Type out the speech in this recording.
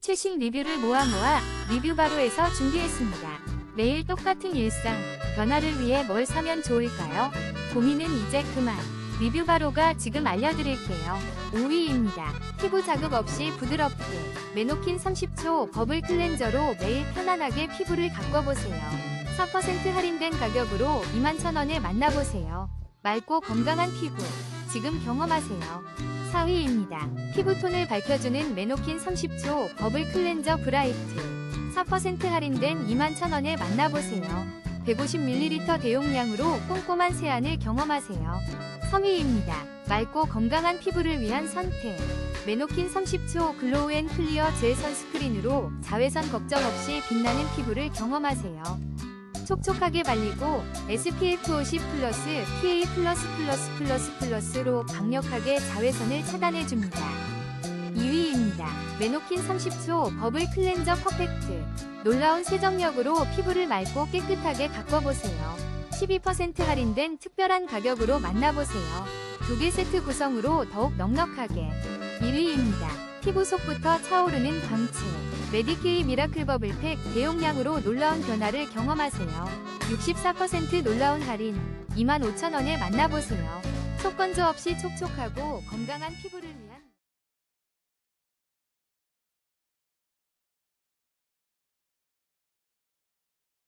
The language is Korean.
최신 리뷰를 모아 모아 리뷰바로에서 준비했습니다. 매일 똑같은 일상, 변화를 위해 뭘 사면 좋을까요? 고민은 이제 그만. 리뷰바로가 지금 알려드릴게요. 5위입니다. 피부 자극 없이 부드럽게 메노킨 30초 버블 클렌저로 매일 편안하게 피부를 가꿔보세요. 4% 할인된 가격으로 21,000원에 만나보세요. 맑고 건강한 피부, 지금 경험하세요. 4위입니다. 피부톤을 밝혀주는 메노킨 30초 버블 클렌저 브라이트 4% 할인된 21,000원에 만나보세요. 150ml 대용량으로 꼼꼼한 세안을 경험하세요. 3위입니다. 맑고 건강한 피부를 위한 선택. 메노킨 30초 글로우 앤 클리어 젤 선스크린으로 자외선 걱정 없이 빛나는 피부를 경험하세요. 촉촉하게 발리고 SPF 50 플러스 PA 플러스 플러스 플러스 플러스로 강력하게 자외선을 차단해줍니다. 2위입니다. 메노킨 30초 버블 클렌저 퍼펙트. 놀라운 세정력으로 피부를 맑고 깨끗하게 가꿔보세요. 12% 할인된 특별한 가격으로 만나보세요. 두 개 세트 구성으로 더욱 넉넉하게. 1위입니다. 피부 속부터 차오르는 광채. 메디케이 미라클 버블팩 대용량으로 놀라운 변화를 경험하세요. 64% 놀라운 할인 25,000원에 만나보세요. 속건조 없이 촉촉하고 건강한 피부를 위한